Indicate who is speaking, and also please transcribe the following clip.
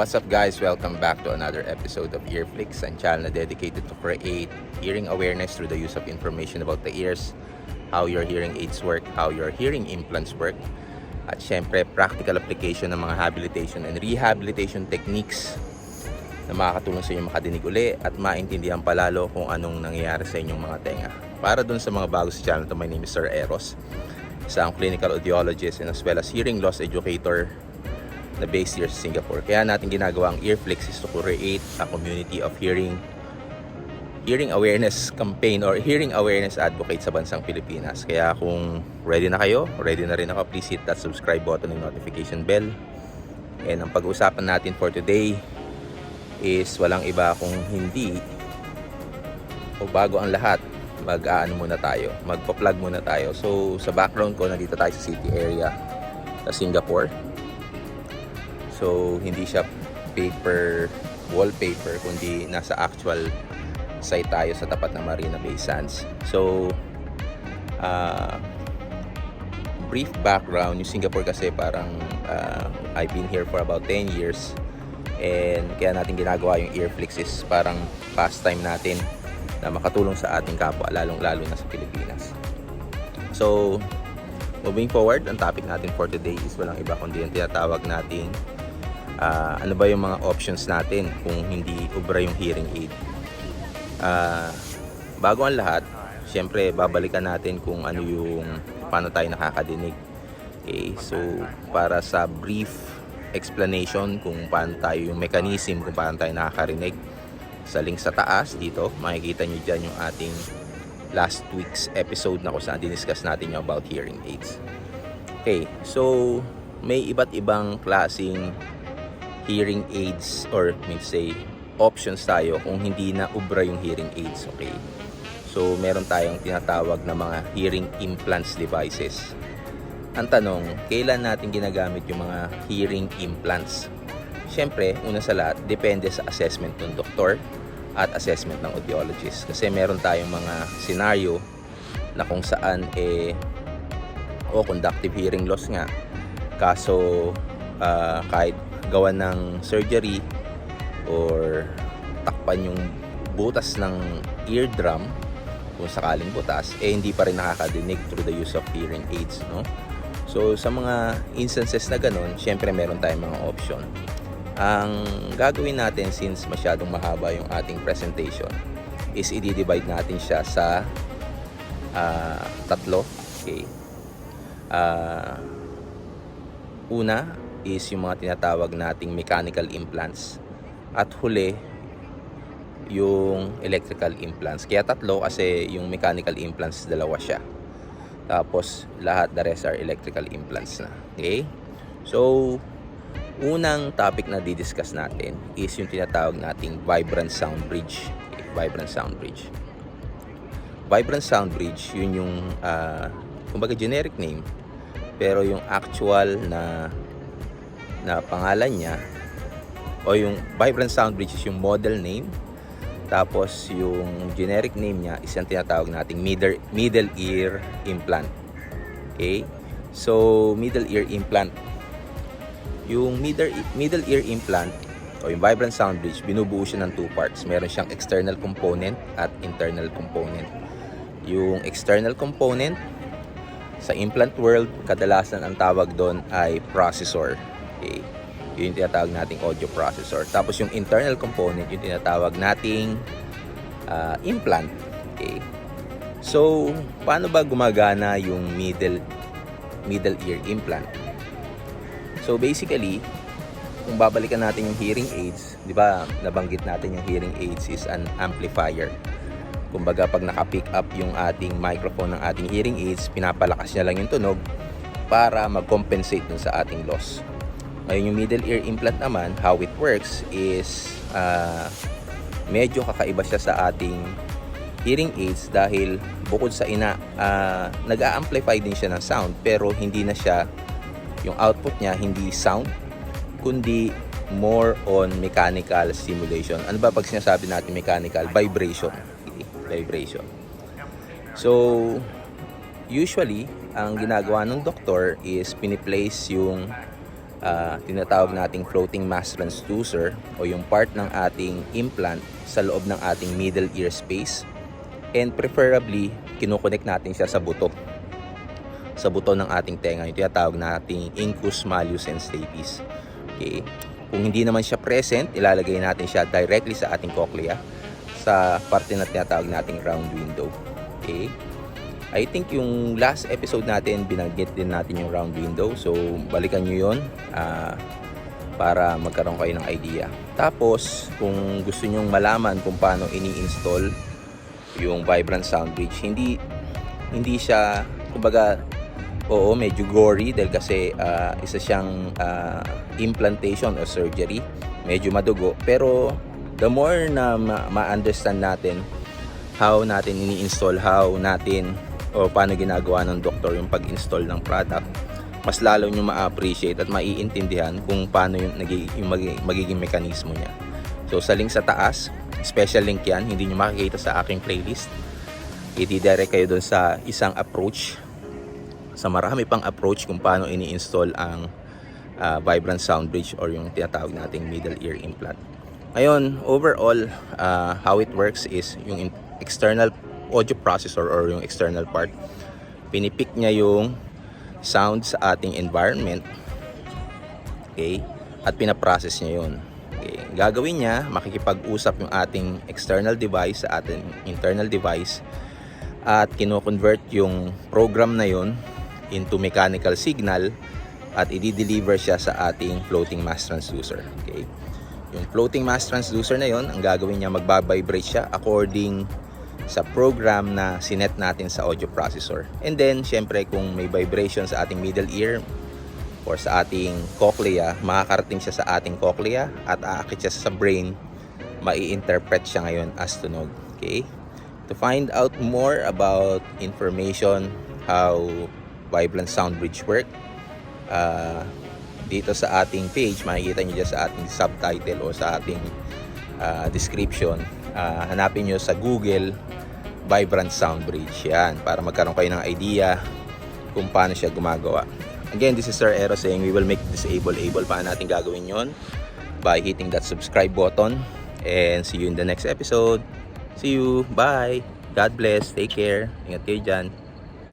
Speaker 1: What's up guys? Welcome back to another episode of Earflix, ang channel dedicated to create hearing awareness through the use of information about the ears, how your hearing aids work, how your hearing implants work, at syempre practical application ng mga habilitation and rehabilitation techniques na makakatulong sa inyo makadinig uli at maintindihan palalo kung anong nangyayari sa inyong mga tenga. Para dun sa mga bago sa channel to, my name is Sir Eros, isang clinical audiologist and as well as hearing loss educator na based here sa Singapore. Kaya natin ginagawa ang Earflix is to create a community of hearing hearing awareness campaign or hearing awareness advocate sa bansang Pilipinas. Kaya kung ready na kayo, ready na rin ako, please hit that subscribe button and notification bell. And ang pag-uusapan natin for today is walang iba kung hindi o bago ang lahat, mag-aano muna tayo, magpa-plug muna tayo. So sa background ko, nandito tayo sa city area sa Singapore. So, hindi siya paper wallpaper, kundi nasa actual site tayo sa tapat ng Marina Bay Sands. So, uh, brief background, yung Singapore kasi parang uh, I've been here for about 10 years and kaya natin ginagawa yung Earflix is parang pastime natin na makatulong sa ating kapwa, lalong-lalo na sa Pilipinas. So, moving forward, ang topic natin for today is walang iba kundi yung tinatawag nating uh, ano ba yung mga options natin kung hindi ubra yung hearing aid. Uh, bago ang lahat, syempre babalikan natin kung ano yung paano tayo nakakadinig. Okay, so para sa brief explanation kung paano tayo yung mechanism kung paano tayo nakakarinig sa link sa taas dito, makikita nyo dyan yung ating last week's episode na kung saan diniscuss natin yung about hearing aids. Okay, so may iba't ibang klasing hearing aids or may say options tayo kung hindi na ubra yung hearing aids okay? So meron tayong tinatawag na mga hearing implants devices. Ang tanong kailan natin ginagamit yung mga hearing implants? Syempre una sa lahat depende sa assessment ng doktor at assessment ng audiologist. Kasi meron tayong mga scenario na kung saan eh o conductive hearing loss nga. Kaso uh, kahit gawa ng surgery or takpan yung butas ng eardrum kung sakaling butas eh hindi pa rin nakakadinig through the use of hearing aids no? So sa mga instances na ganun syempre meron tayong mga option. Ang gagawin natin since masyadong mahaba yung ating presentation is i-divide natin siya sa uh, tatlo. Okay. Uh, una is yung mga tinatawag nating mechanical implants. At huli, yung electrical implants. Kaya tatlo kasi yung mechanical implants dalawa siya. Tapos lahat the rest are electrical implants na. Okay? So, unang topic na didiscuss natin is yung tinatawag nating vibrant sound bridge. Okay, vibrant sound bridge. Vibrant sound bridge, yun yung uh, kumbaga generic name pero yung actual na na pangalan niya o yung Vibrant Sound Bridge is yung model name. Tapos yung generic name niya is yung tinatawag nating middle, middle ear implant. Okay? So middle ear implant. Yung middle, middle ear implant o yung Vibrant Sound Bridge binubuo siya ng two parts. Meron siyang external component at internal component. Yung external component sa implant world, kadalasan ang tawag doon ay processor. Okay. Yun yung tinatawag nating audio processor. Tapos yung internal component, yung tinatawag nating uh, implant. Okay. So, paano ba gumagana yung middle middle ear implant? So, basically, kung babalikan natin yung hearing aids, 'di ba? Nabanggit natin yung hearing aids is an amplifier. Kumbaga pag naka-pick up yung ating microphone ng ating hearing aids, pinapalakas niya lang yung tunog para mag-compensate dun sa ating loss. Ngayon yung middle ear implant naman, how it works is uh, medyo kakaiba siya sa ating hearing aids dahil bukod sa ina, uh, nag-a-amplify din siya ng sound pero hindi na siya, yung output niya hindi sound, kundi more on mechanical stimulation. Ano ba pag sinasabi natin mechanical? Vibration vibration. So, usually, ang ginagawa ng doktor is piniplace yung ah, tinatawag nating floating mass transducer o yung part ng ating implant sa loob ng ating middle ear space. And preferably kinoconnect natin siya sa buto. Sa buto ng ating tenga yung tinatawag nating incus malleus and stapes. Okay. Kung hindi naman siya present ilalagay natin siya directly sa ating cochlea sa parte na tinatawag nating round window. Okay I think yung last episode natin, binanggit din natin yung round window. So, balikan nyo yun ah, para magkaroon kayo ng idea. Tapos, kung gusto nyong malaman kung paano ini-install yung Vibrant Sound Bridge, hindi hindi siya, kumbaga, oo, medyo gory dahil kasi ah, isa siyang ah, implantation or surgery. Medyo madugo. Pero, the more na ma- ma-understand natin how natin ini-install, how natin o paano ginagawa ng doktor yung pag-install ng product, mas lalo nyo ma-appreciate at maiintindihan kung paano yung, yung magi- magiging mekanismo niya. So sa link sa taas, special link yan, hindi nyo makikita sa aking playlist. I-direct kayo doon sa isang approach, sa marami pang approach kung paano ini-install ang ah, Vibrant Sound Bridge or yung tinatawag nating middle ear implant. Ngayon, overall, ah, how it works is yung external audio processor or yung external part, pinipick niya yung sound sa ating environment. Okay? At pinaprocess niya yun. Okay. Gagawin niya, makikipag-usap yung ating external device sa ating internal device at kino-convert yung program na yun into mechanical signal at i-deliver siya sa ating floating mass transducer. Okay? Yung floating mass transducer na yon, ang gagawin niya magbabibrate siya according sa program na sinet natin sa audio processor. And then, syempre, kung may vibration sa ating middle ear or sa ating cochlea, makakarating siya sa ating cochlea at aakit siya sa brain, mai-interpret siya ngayon as tunog. Okay? To find out more about information, how Vibrant Sound Bridge work, uh, dito sa ating page, makikita nyo dyan sa ating subtitle o sa ating uh, description. Uh, hanapin nyo sa Google Vibrant Sound Bridge. Yan, para magkaroon kayo ng idea kung paano siya gumagawa. Again, this is Sir Ero saying we will make disable able. Paano natin gagawin yon By hitting that subscribe button. And see you in the next episode. See you. Bye. God bless. Take care. Ingat kayo dyan.